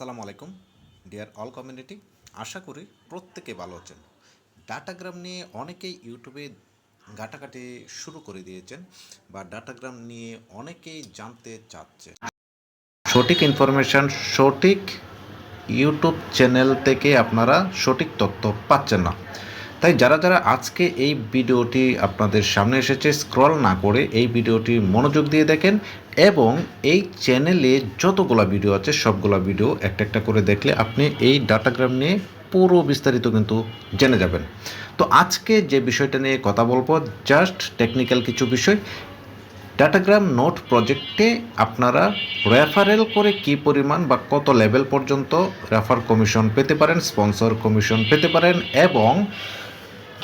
আসসালামু আলাইকুম, deer all community. আশা করি প্রত্যেকে ভালো আছেন। ডাটাগ্রাম নিয়ে অনেকেই ইউটিউবে ঘাটাঘাটি শুরু করে দিয়েছেন বা ডাটাগ্রাম নিয়ে অনেকেই জানতে চাচ্ছে। সঠিক ইনফরমেশান সঠিক ইউটিউব চ্যানেল থেকে আপনারা সঠিক তথ্য পাচ্ছেন না। তাই যারা যারা আজকে এই ভিডিওটি আপনাদের সামনে এসেছে স্ক্রল না করে এই ভিডিওটি মনোযোগ দিয়ে দেখেন এবং এই চ্যানেলে যতগুলো ভিডিও আছে, সবগুলো ভিডিও একটা একটা করে দেখলে আপনি এই ডাটাগ্রাম নিয়ে পুরো বিস্তারিত কিন্তু জেনে যাবেন। তো আজকে যে বিষয়টা নিয়ে কথা বলব জাস্ট টেকনিক্যাল কিছু বিষয়। ডাটাগ্রাম নোট প্রজেক্টে আপনারা রেফারেল করে কি পরিমাণ বা কত লেভেল পর্যন্ত রেফার কমিশন পেতে পারেন স্পন্সর কমিশন পেতে পারেন এবং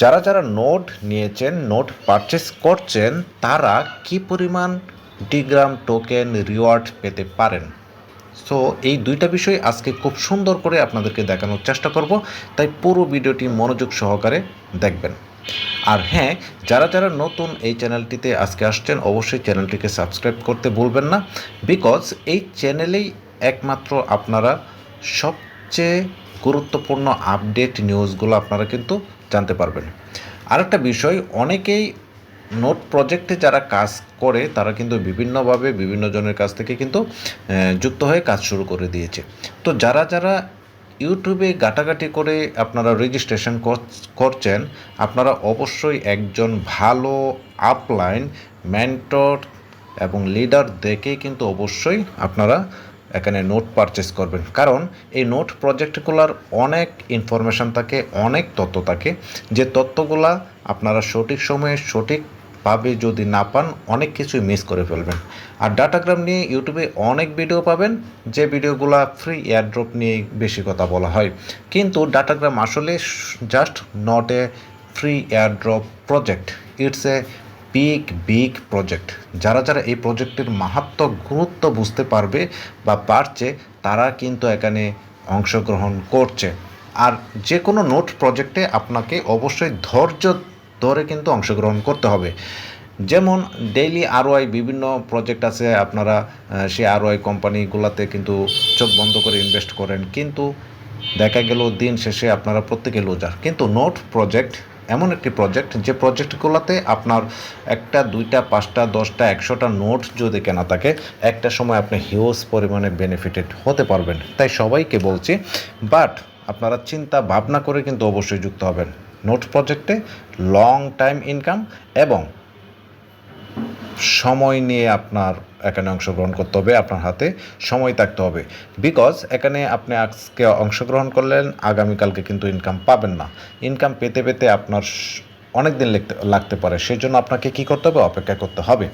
যারা যারা নোট নিয়েছেন, নোট পারচেস করছেন, তারা কি পরিমাণ ডিগ্রাম টোকেন রিওয়ার্ড পেতে পারেন? সো এই দুইটা বিষয় আজকে খুব সুন্দর করে আপনাদেরকে দেখানোর চেষ্টা করব, তাই পুরো ভিডিওটি মনোযোগ সহকারে দেখবেন। আর হ্যাঁ যারা যারা নতুন এই চ্যানেলটিতে আজকে আসছেন, অবশ্যই চ্যানেলটিকে সাবস্ক্রাইব করতে ভুলবেন না বিকজ এই চ্যানেলেই একমাত্র আপনারা সবচেয়ে গুরুত্বপূর্ণ আপডেট নিউজগুলো আপনারা কিন্তু জানতে পারবেন। আরেকটা বিষয়, অনেকেই নোট প্রজেক্টে যারা কাজ করে, তারা কিন্তু বিভিন্নভাবে বিভিন্ন জনের কাছ থেকে কিন্তু যুক্ত হয়ে কাজ শুরু করে দিয়েছে। তো যারা যারা ইউটিউবে গাটাগাটি করে আপনারা রেজিস্ট্রেশন করছেন, আপনারা অবশ্যই একজন ভালো আপলাইন মেন্টর এবং লিডার দেখে কিন্তু অবশ্যই আপনারা এখানে নোট পারচেস করবেন। কারণ এই নোট প্রজেক্টগুলোর অনেক ইনফরমেশান থাকে, অনেক তথ্য থাকে। যে তথ্যগুলা আপনারা সঠিক সময়ে সঠিক সঠিকভাবে যদি না পান, অনেক কিছুই মিস করে ফেলবেন। আর ডাটাগ্রাম নিয়ে ইউটিউবে অনেক ভিডিও পাবেন, যে ভিডিওগুলো ফ্রি এয়ারড্রপ নিয়ে বেশি কথা বলা হয়। কিন্তু ডাটাগ্রাম আসলে just not a free airdrop project it's a big big project যারা যারা এই প্রজেক্টের মাহাত্ম, গুরুত্ব বুঝতে পারবে বা পারছে, তারা কিন্তু এখানে অংশগ্রহণ করছে। আর যে কোনো নোট প্রজেক্টে আপনাকে অবশ্যই ধৈর্য ধরে কিন্তু অংশগ্রহণ করতে হবে। যেমন ডেইলি আরওআই বিভিন্ন প্রজেক্ট আছে, আপনারা সে আরওআই কোম্পানিগুলোতে কিন্তু চোখ বন্ধ করে ইনভেস্ট করেন। কিন্তু দেখা গেল দিন শেষে আপনারা প্রত্যেকে লোজার কিন্তু নোট প্রজেক্ট এমন একটি প্রজেক্ট যে প্রজেক্টগুলোতে আপনার একটা, দুইটা, পাঁচটা, দশটা, একশোটা নোট যদি কেনা থাকে, একটা সময় আপনি হিউজ পরিমাণে বেনিফিটেড হতে পারবেন। তাই সবাইকে বলছি বাট আপনারা চিন্তা ভাবনা করে কিন্তু অবশ্যই যুক্ত হবেন। নোট প্রজেক্টে লং টাইম ইনকাম এবং সময় নিয়ে আপনার এখানে অংশগ্রহণ করতে হবে, আপনার হাতে সময় থাকতে হবে। বিকজ এখানে আপনি আজকে অংশগ্রহণ করলেন, আগামীকালকে কিন্তু ইনকাম পাবেন না। ইনকাম পেতে পেতে আপনার অনেক দিন লাগতে পারে। সেই জন্য আপনাকে কী করতে হবে? অপেক্ষা করতে হবে।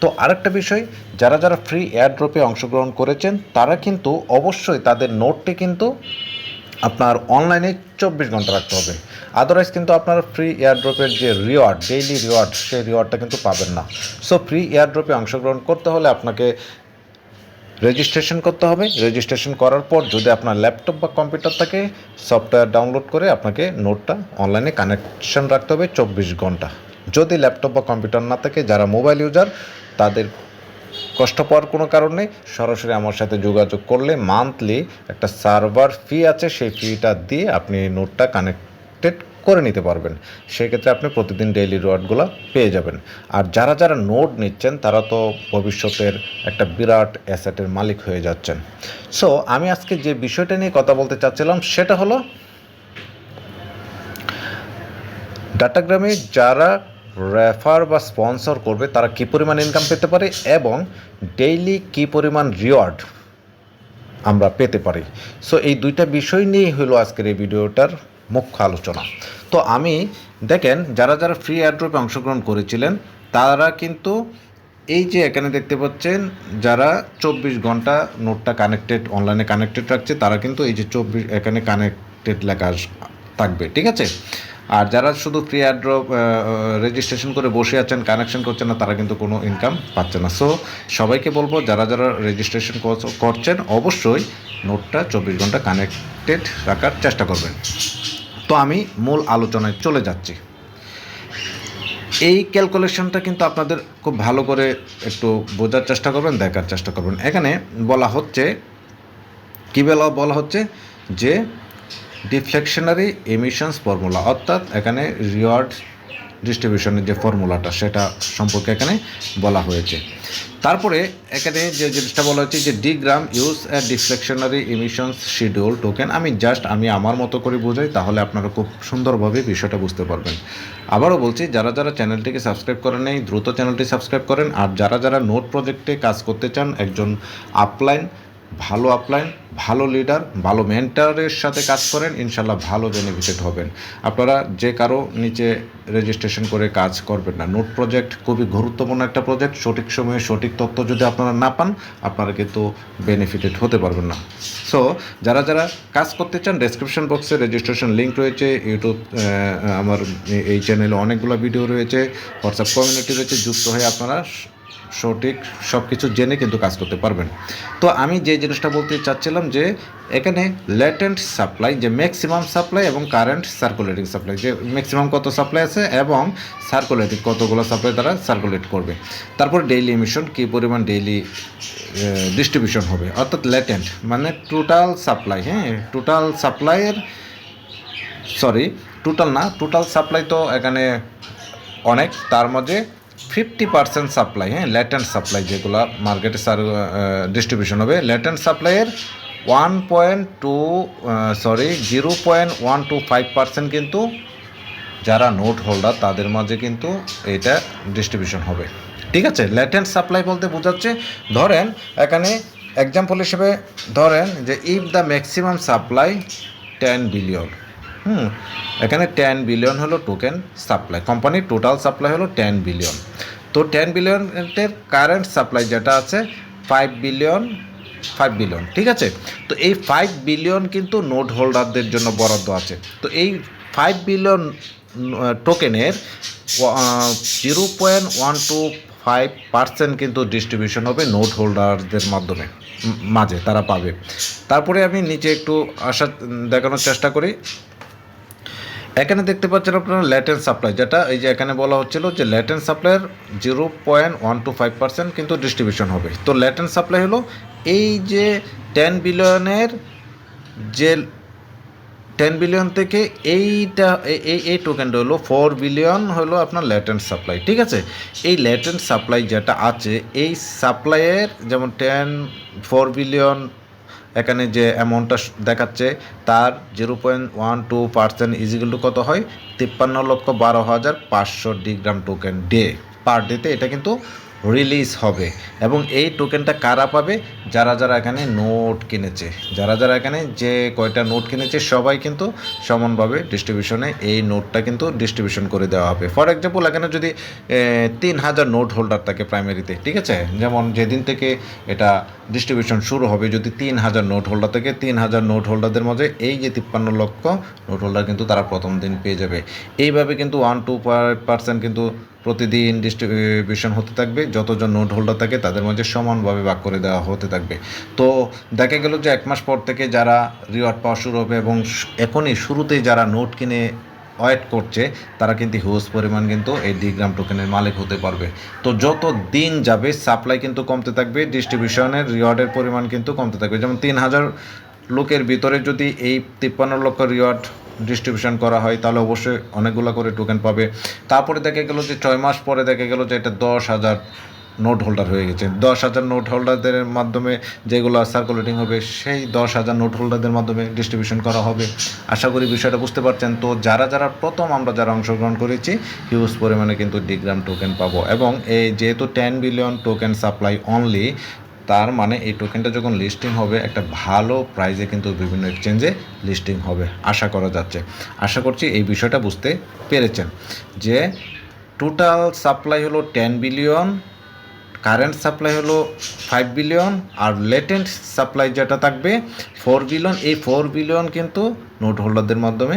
তো আরেকটা বিষয়, যারা যারা ফ্রি এয়ারড্রপে অংশগ্রহণ করেছেন, তারা কিন্তু অবশ্যই তাদের নোটটি কিন্তু আপনার অনলাইনে চব্বিশ ঘণ্টা রাখতে হবে। আদারওয়াইজ কিন্তু আপনার ফ্রি এয়ারড্রপের যে রিওয়ার্ড ডেইলি রিওয়ার্ড সেই রিওয়ার্ডটা কিন্তু পাবেন না। সো ফ্রি এয়ারড্রপে অংশগ্রহণ করতে হলে আপনাকে রেজিস্ট্রেশন করতে হবে। রেজিস্ট্রেশন করার পর যদি আপনার ল্যাপটপ বা কম্পিউটার থাকে সফটওয়্যার ডাউনলোড করে আপনাকে নোটটা অনলাইনে কানেকশন রাখতে হবে চব্বিশ ঘণ্টা। যদি ল্যাপটপ বা কম্পিউটার না থাকে, যারা মোবাইল ইউজার তাদের কষ্ট পাওয়ার কোনো কারণ নেই। সরাসরি আমার সাথে যোগাযোগ করলে মান্থলি একটা সার্ভার ফি আছে, সেই ফিটা দিয়ে আপনি নোটটা কানেক্টেড করে নিতে পারবেন। সেক্ষেত্রে আপনি প্রতিদিন ডেইলি রিওয়ার্ডগুলো পেয়ে যাবেন। আর যারা যারা নোট নিচ্ছেন, তারা তো ভবিষ্যতের একটা বিরাট অ্যাসেটের মালিক হয়ে যাচ্ছেন। সো আমি আজকে যে বিষয়টা নিয়ে কথা বলতে চাচ্ছিলাম, সেটা হলো ডাটাগ্রামে যারা রেফার বা স্পন্সর করবে তারা কী পরিমাণ ইনকাম পেতে পারে এবং ডেইলি কী পরিমাণ রিওয়ার্ড আমরা পেতে পারি। সো এই দুইটা বিষয় নিয়েই হলো আজকের এই ভিডিওটার মুখ্য আলোচনা। তো আমি, দেখেন, যারা যারা ফ্রি এয়ারড্রপে অংশগ্রহণ করেছিলেন, তারা কিন্তু এই যে এখানে দেখতে পাচ্ছেন, যারা চব্বিশ ঘণ্টা নোটটা কানেক্টেড অনলাইনে কানেক্টেড রাখছে, তারা কিন্তু এই যে চব্বিশ, এখানে কানেক্টেড লেখা থাকবে, ঠিক আছে? আর যারা শুধু ফ্রি এয়ারড্রপ রেজিস্ট্রেশন করে বসে আছেন কানেকশন করছেন না, তারা কিন্তু কোনো ইনকাম পাচ্ছে না। সো সবাইকে বলব, যারা যারা রেজিস্ট্রেশন করছেন, অবশ্যই নোটটা চব্বিশ ঘণ্টা কানেক্টেড রাখার চেষ্টা করবেন। তো আমি মূল আলোচনায় চলে যাচ্ছি। এই ক্যালকুলেশনটা কিন্তু আপনাদের খুব ভালো করে একটু বোঝার চেষ্টা করবেন, দেখার চেষ্টা করবেন। এখানে বলা হচ্ছে, কী বলা বলা হচ্ছে যে ডিফ্লেকশনারি এমিশনস ফর্মুলা অর্থাৎ এখানে রিওয়ার্ড ডিস্ট্রিবিউশনের যে ফর্মুলাটা সেটা সম্পর্কে এখানে বলা হয়েছে। তারপরে এখানে যে জিনিসটা বলা হচ্ছে যে Degram use a deflationary emissions schedule token আমি জাস্ট আমি আমার মতো করে বোঝাই, তাহলে আপনারা খুব সুন্দরভাবে বিষয়টা বুঝতে পারবেন। আবারও বলছি, যারা যারা চ্যানেলটিকে সাবস্ক্রাইব করেন নেই, দ্রুত চ্যানেলটি সাবস্ক্রাইব করেন, আর যারা যারা নোট প্রজেক্টে কাজ করতে চান, একজন আপলাইন ভালো আপলাইন ভালো লিডার ভালো মেন্টারের সাথে কাজ করেন ইনশাল্লাহ ভালো বেনিফিটেড হবেন। আপনারা যে কারও নিচে রেজিস্ট্রেশন করে কাজ করবেন না। নোট প্রজেক্ট খুবই গুরুত্বপূর্ণ একটা প্রজেক্ট সঠিক সময়ে সঠিক তথ্য যদি আপনারা না পান, আপনারা কিন্তু বেনিফিটেড হতে পারবেন না। সো যারা যারা কাজ করতে চান ডেসক্রিপশন বক্সে রেজিস্ট্রেশন লিঙ্ক রয়েছে ইউটিউব আমার এই চ্যানেলে অনেকগুলো ভিডিও রয়েছে হোয়াটসঅ্যাপ কমিউনিটি রয়েছে, যুক্ত হয়ে আপনারা সঠিক সব কিছু জেনে কিন্তু কাজ করতে পারবেন। তো আমি যে জিনিসটা বলতে চাচ্ছিলাম যে, এখানে ল্যাটেন্ট সাপ্লাই যে ম্যাক্সিমাম সাপ্লাই এবং কারেন্ট সার্কুলেটিং সাপ্লাই যে ম্যাক্সিমাম কত সাপ্লাই আছে এবং সার্কুলেটিং কতগুলো সাপ্লাই তারা সার্কুলেট করবে। তারপর ডেইলি এমিশন কী পরিমাণ ডেইলি ডিস্ট্রিবিউশন হবে, অর্থাৎ ল্যাটেন্ট মানে টোটাল সাপ্লাই হ্যাঁ টোটাল সাপ্লাইয়ের সরি টোটাল না টোটাল সাপ্লাই তো এখানে অনেক, তার মধ্যে ফিফটি পার্সেন্ট সাপ্লাই হ্যাঁ ল্যাটেন্ট সাপ্লাই যেগুলো মার্কেটে সার ডিস্ট্রিবিউশন হবে। Latent সাপ্লাইয়ের one point two sorry zero point one two five percent কিন্তু যারা নোট হোল্ডার তাদের মাঝে কিন্তু এটা ডিস্ট্রিবিউশন হবে। ঠিক আছে? ল্যাটেন্ট সাপ্লাই বলতে বোঝাচ্ছে, ধরেন, এখানে এক্সাম্পল হিসেবে ধরেন যে if the maximum supply ten billion hmm, এখানে টেন বিলিয়ন হলো টোকেন সাপ্লাই কোম্পানির টোটাল সাপ্লাই হলো টেন বিলিয়ন তো টেন বিলিয়নের কারেন্ট সাপ্লাই যেটা আছে ফাইভ বিলিয়ন ফাইভ বিলিয়ন ঠিক আছে? তো এই ফাইভ বিলিয়ন কিন্তু নোট হোল্ডারদের জন্য বরাদ্দ আছে। তো এই ফাইভ বিলিয়ন টোকেনের zero point one two five percent কিন্তু ডিস্ট্রিবিউশন হবে নোট হোল্ডারদের মাধ্যমে মাঝে, তারা পাবে। তারপরে আমি নিচে একটু আশা দেখানোর চেষ্টা করি। এখানে দেখতে পাচ্ছেন আপনারা ল্যাটেন সাপ্লাই যেটা এই যে এখানে বলা হচ্ছিল যে latent সাপ্লাইয়ের zero point one two five percent কিন্তু ডিস্ট্রিবিউশন হবে। তো ল্যাটেন সাপ্লাই হলো এই যে টেন বিলিয়নের যে টেন বিলিয়ন থেকে এইটা এই- এই টোকেনটা হলো ফোর বিলিয়ন হলো আপনার ল্যাটেন্ট সাপ্লাই ঠিক আছে? এই ল্যাটেন্ট সাপ্লাই যেটা আছে, এই সাপ্লাইয়ের যেমন টেন ফোর বিলিয়ন এখানে যে অ্যামাউন্টটা দেখাচ্ছে, তার zero point one two percent is equal কত হয়? তিপ্পান্ন লক্ষ বারো হাজার পাঁচশো ডিগ্রাম টোকেন ডে পার ডেতে এটা কিন্তু রিলিজ হবে। এবং এই টোকেনটা কারা পাবে? যারা যারা এখানে নোট কিনেছে। যারা যারা এখানে যে কয়টা নোট কিনেছে, সবাই কিন্তু সমানভাবে ডিস্ট্রিবিউশনে এই নোটটা কিন্তু ডিস্ট্রিবিউশন করে দেওয়া হবে। ফর এক্সাম্পল এখানে যদি তিন হাজার নোট হোল্ডার থাকে প্রাইমারিতে ঠিক আছে? যেমন যেদিন থেকে এটা ডিস্ট্রিবিউশন শুরু হবে, যদি তিন হাজার নোট হোল্ডার থেকে, তিন হাজার নোট হোল্ডারদের মাঝে এই যে তিপ্পান্ন লক্ষ নোট হোল্ডার কিন্তু তারা প্রথম দিন পেয়ে যাবে। এইভাবে কিন্তু ওয়ান টু পার্সেন্ট কিন্তু প্রতিদিন ডিস্ট্রিবিউশন হতে থাকবে, যতজন নোট হোল্ডার থাকে তাদের মাঝে সমানভাবে ভাগ করে দেওয়া হতে থাকবে। তো দেখা গেল যে এক মাস পর থেকে যারা রিওয়ার্ড পাওয়া শুরু হবে এবং এখনই শুরুতেই যারা নোট কিনে ওয়েট করছে, তারা কিন্তু হিউজ পরিমাণ কিন্তু এই ডিগ্রাম টোকেনের মালিক হতে পারবে। তো যত দিন যাবে সাপ্লাই কিন্তু কমতে থাকবে ডিস্ট্রিবিউশনের রিওয়ার্ডের পরিমাণ কিন্তু কমতে থাকবে। যেমন তিন হাজার লোকের ভিতরে যদি এই তিপ্পান্ন লক্ষ রিওয়ার্ড ডিস্ট্রিবিউশন করা হয়, তাহলে অবশ্যই অনেকগুলো করে টোকেন পাবে। তারপরে দেখা গেলো যে ছয় মাস পরে দেখা গেলো যে এটা দশ হাজার নোট হোল্ডার হয়ে গেছে। দশ হাজার নোট হোল্ডারদের মাধ্যমে যেগুলো সার্কুলেটিং হবে, সেই দশ হাজার নোট হোল্ডারদের মাধ্যমে ডিস্ট্রিবিউশন করা হবে। আশা করি বিষয়টা বুঝতে পারছেন। তো যারা যারা প্রথম আমরা যারা অংশগ্রহণ করেছি হিউজ পরিমাণে কিন্তু ডিগ্রাম টোকেন পাবো। এবং এই যেহেতু ten billion token supply only তার মানে এই টোকেনটা যখন লিস্টিং হবে, একটা ভালো প্রাইজে কিন্তু বিভিন্ন এক্সচেঞ্জে লিস্টিং হবে। আশা করা যাচ্ছে। আশা করছি এই বিষয়টা বুঝতে পেরেছেন যে টোটাল সাপ্লাই হলো টেন বিলিয়ন কারেন্ট সাপ্লাই হলো ফাইভ বিলিয়ন আর লেটেন্ট সাপ্লাই যেটা থাকবে ফোর বিলিয়ন এই ফোর বিলিয়ন কিন্তু নোট হোল্ডারদের মাধ্যমে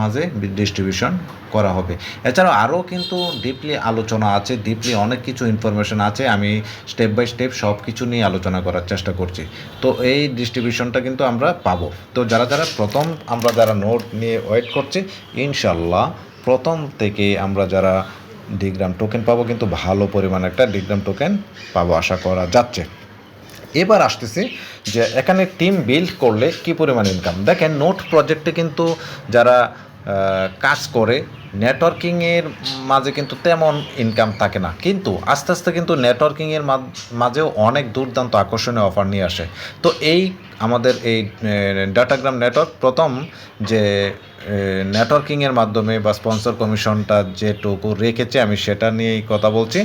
মাঝে ডিস্ট্রিবিউশন করা হবে। এছাড়াও আরও কিন্তু ডিপলি আলোচনা আছে ডিপলি অনেক কিছু ইনফরমেশন আছে। আমি স্টেপ বাই স্টেপ সব কিছু নিয়ে আলোচনা করার চেষ্টা করছি। তো এই ডিস্ট্রিবিউশনটা কিন্তু আমরা পাবো। তো যারা যারা প্রথম আমরা যারা নোট নিয়ে ওয়েট করছি ইনশাল্লাহ প্রথম থেকে আমরা যারা ডিগ্রাম টোকেন পাবো, কিন্তু ভালো পরিমাণ একটা ডিগ্রাম টোকেন পাবো, আশা করা যাচ্ছে। এবার আসতেছি যে এখানে টিম বিল্ড করলে কি পরিমাণ ইনকাম দেখেন নোট প্রজেক্টে কিন্তু যারা কাজ করে নেটওয়ার্কিংয়ের মাঝে কিন্তু তেমন ইনকাম থাকে না। কিন্তু আস্তে আস্তে কিন্তু নেটওয়ার্কিংয়ের মাঝেও অনেক দুর্দান্ত আকর্ষণীয় অফার নিয়ে আসে। তো এই আমাদের এই ডাটাগ্রাম নেটওয়ার্ক প্রথম যে নেটওয়ার্কিংয়ের মাধ্যমে বা স্পন্সর কমিশনটা যেটুকু রেখেছে, আমি সেটা নিয়েই কথা বলছি।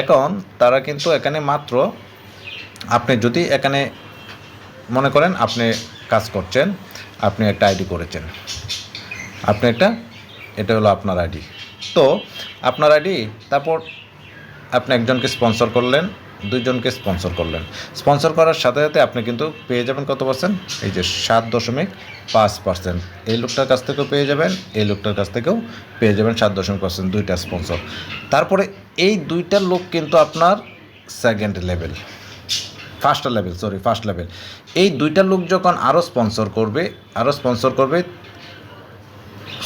এখন তারা কিন্তু এখানে মাত্র আপনি যদি এখানে মনে করেন আপনি কাজ করছেন, আপনি একটা আইডি করেছেন। আপনি একটা, এটা হলো আপনার আইডি। তো আপনার আইডি, তারপর আপনি একজনকে স্পন্সর করলেন, দুইজনকে স্পন্সর করলেন। স্পন্সর করার সাথে সাথে আপনি কিন্তু পেয়ে যাবেন কত পার্সেন্ট? এই যে সাত দশমিক পাঁচ পার্সেন্ট। এই লোকটার কাছ থেকেও পেয়ে যাবেন, এই লোকটার কাছ থেকেও পেয়ে যাবেন সাত দশমিক পার্সেন্ট, দুইটা স্পন্সর। তারপরে এই দুইটা লোক কিন্তু আপনার second level first level sorry first level এই দুইটা লোক যখন আরও স্পন্সর করবে আরও স্পন্সর করবে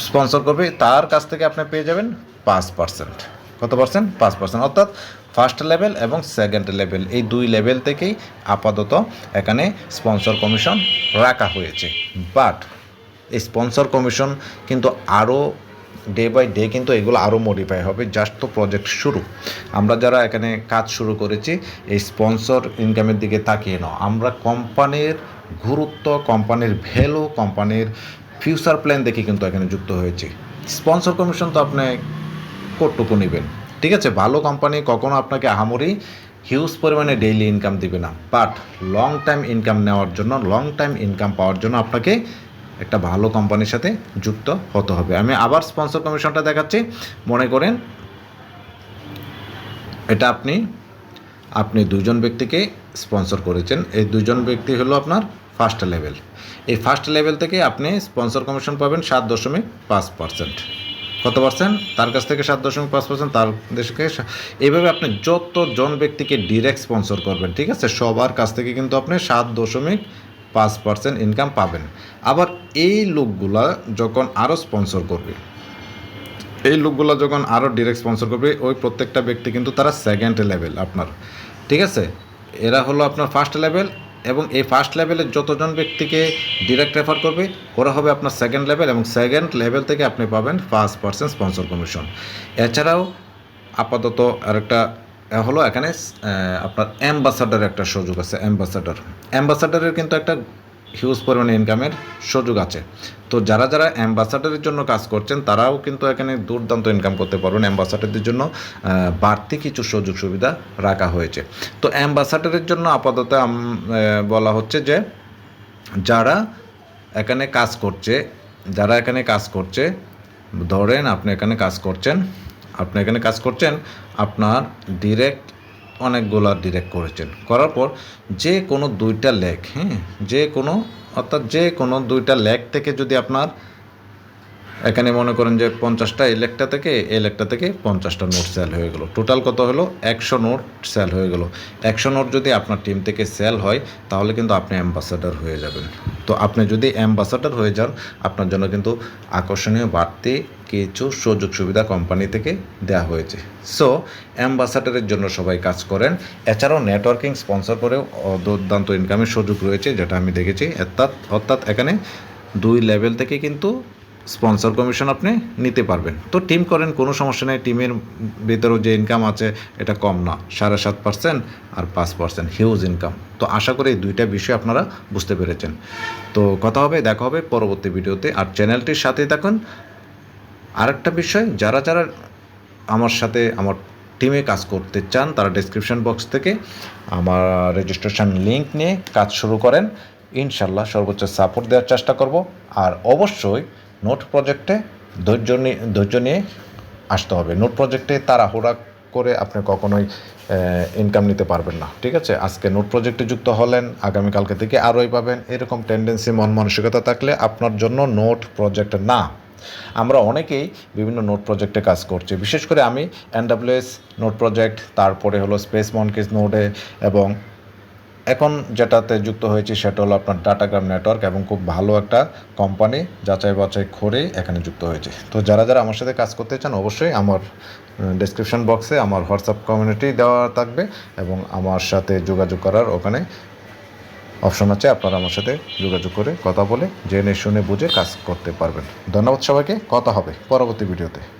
স্পন্সর করবে, তার কাছ থেকে আপনি পেয়ে যাবেন পাঁচ পার্সেন্ট কত পার্সেন্ট পাঁচ পার্সেন্ট অর্থাৎ ফার্স্ট লেভেল এবং সেকেন্ড লেভেল এই দুই লেভেল থেকেই আপাতত এখানে স্পন্সর কমিশন রাখা হয়েছে। বাট এই স্পন্সর কমিশন কিন্তু আরও ডে বাই ডে কিন্তু এগুলো আরও মডিফাই হবে। জাস্ট তো প্রজেক্ট শুরু। আমরা যারা এখানে কাজ শুরু করেছি, এই স্পন্সর ইনকামের দিকে তাকিয়ে নাও। আমরা কোম্পানির গুরুত্ব কোম্পানির ভ্যালু কোম্পানির ফিউচার প্ল্যান দেখে কিন্তু এখানে যুক্ত হয়েছি। স্পন্সর কমিশন তো আপনি কতটুকু নেবেন? ঠিক আছে, ভালো কোম্পানি কখনো আপনাকে আহামরি হিউজ পরিমাণে ডেইলি ইনকাম দিবে না। বাট লং টাইম ইনকাম নেওয়ার জন্য লং টাইম ইনকাম পাওয়ার জন্য আপনাকে একটা ভালো কোম্পানির সাথে যুক্ত হতে হবে। আমি আবার স্পন্সর কমিশনটা দেখাচ্ছি। মনে করেন, এটা আপনি আপনি দুজন ব্যক্তিকে স্পন্সর করেছেন। এই দুজন ব্যক্তি হলো আপনার ফার্স্ট লেভেল এই ফার্স্ট লেভেল থেকে আপনি স্পন্সর কমিশন পাবেন সাত দশমিক পাঁচ পার্সেন্ট কত পার্সেন্ট তার কাছ থেকে সাত দশমিক পাঁচ পার্সেন্ট তার দেশকে এইভাবে আপনি যতজন ব্যক্তিকে ডিরেক্ট স্পন্সর করবেন, ঠিক আছে? সবার কাছ থেকে কিন্তু আপনি সাত দশমিক পাঁচ পার্সেন্ট ইনকাম পাবেন। আবার এই লোকগুলা যখন আরও স্পন্সর করবে, এই লোকগুলো যখন আরও ডিরেক্ট স্পন্সর করবে, ওই প্রত্যেকটা ব্যক্তি কিন্তু তারা সেকেন্ড লেভেল আপনার। ঠিক আছে? এরা হলো আপনার ফার্স্ট লেভেল এবং এই ফার্স্ট লেভেলের যতজন ব্যক্তিকে ডিরেক্ট রেফার করবে, ওরা হবে আপনার সেকেন্ড লেভেল এবং সেকেন্ড লেভেল থেকে আপনি পাবেন ফার্স্ট পার্সেন্ট স্পন্সর কমিশন এছাড়াও আপাতত আরেকটা হলো এখানে আপনার অ্যাম্বাসাডার একটা সুযোগ আছে অ্যাম্বাসাডার অ্যাম্বাসাডারের কিন্তু একটা হিউজ পরিমাণে ইনকামের সুযোগ আছে। তো যারা যারা অ্যাম্বাসাডারের জন্য কাজ করছেন, তারাও কিন্তু এখানে দুর্দান্ত ইনকাম করতে পারবেন। অ্যাম্বাসাডারদের জন্য বাড়তি কিছু সুযোগ সুবিধা রাখা হয়েছে। তো অ্যাম্বাসাডারের জন্য আপাতত বলা হচ্ছে যে, যারা এখানে কাজ করছে, যারা এখানে কাজ করছে, ধরেন আপনি এখানে কাজ করছেন, আপনি এখানে কাজ করছেন আপনার ডিরেক্ট অনেকগুলো ডিরেক্ট করেছেন। করার পর যে কোনো দুইটা লেগ হ্যাঁ যে কোনো, অর্থাৎ যে কোনো দুইটা লেগ থেকে যদি আপনার এখানে মনে করেন যে পঞ্চাশটা এই লেখটা থেকে, এই লেখটা থেকে পঞ্চাশটা নোট সেল হয়ে গেলো। টোটাল কত হলো? একশো নোট সেল হয়ে গেলো। একশো নোট যদি আপনার টিম থেকে সেল হয়, তাহলে কিন্তু আপনি অ্যাম্বাসাডার হয়ে যাবেন। তো আপনি যদি অ্যাম্বাসাডার হয়ে যান, আপনার জন্য কিন্তু আকর্ষণীয় বাড়তি কিছু সুযোগ সুবিধা কোম্পানি থেকে দেওয়া হয়েছে। সো অ্যাম্বাসাডারের জন্য সবাই কাজ করেন। এছাড়াও নেটওয়ার্কিং স্পন্সর করেও দুর্দান্ত ইনকামের সুযোগ রয়েছে, যেটা আমি দেখেছি। অর্থাৎ অর্থাৎ এখানে দুই লেভেল থেকে কিন্তু স্পন্সর কমিশন আপনি নিতে পারবেন। তো টিম করেন, কোনো সমস্যা নেই, টিমের ভেতরেও যে ইনকাম আছে, এটা কম না। সাড়ে সাত পার্সেন্ট আর পাঁচ পার্সেন্ট হিউজ ইনকাম তো আশা করি এই দুইটা বিষয় আপনারা বুঝতে পেরেছেন। তো কথা হবে, দেখা হবে পরবর্তী ভিডিওতে। আর চ্যানেলটির সাথে থাকুন। আরেকটা বিষয়, যারা যারা আমার সাথে, আমার টিমে কাজ করতে চান, তারা ডেসক্রিপশন বক্স থেকে আমার রেজিস্ট্রেশন লিংক নিয়ে কাজ শুরু করেন। ইনশাল্লাহ সর্বোচ্চ সাপোর্ট দেওয়ার চেষ্টা করব। আর অবশ্যই নোট প্রজেক্টে ধৈর্য নিয়ে ধৈর্য নিয়ে আসতে হবে। নোট প্রজেক্টে তাড়াহুড়া করে আপনি কখনোই ইনকাম নিতে পারবেন না, ঠিক আছে? আজকে নোট প্রজেক্টে যুক্ত হলেন, আগামীকালকে থেকে আরোই পাবেন। এরকম টেন্ডেন্সি মন মানসিকতা থাকলে আপনার জন্য নোট প্রজেক্ট না। আমরা অনেকেই বিভিন্ন নোট প্রজেক্টে কাজ করছি। বিশেষ করে আমি এনডাব্লিউএস নোট প্রজেক্ট, তারপরে হলো স্পেস মনকেস নোটে এবং এখন যেটাতে যুক্ত হয়েছি সেটা হলো আপনার ডাটাগ্রাম নেটওয়ার্ক এবং খুব ভালো একটা কোম্পানি যাচাই বাছাই করে এখানে যুক্ত হয়েছে। তো যারা যারা আমার সাথে কাজ করতে চান অবশ্যই আমার ডেসক্রিপশন বক্সে আমার হোয়াটসঅ্যাপ কমিউনিটি দেওয়া থাকবে এবং আমার সাথে যোগাযোগ করার ওখানে অপশন আছে, আপনারা আমার সাথে যোগাযোগ করে কথা বলে, জেনে শুনে বুঝে কাজ করতে পারবেন। ধন্যবাদ সবাইকে, কথা হবে পরবর্তী ভিডিওতে।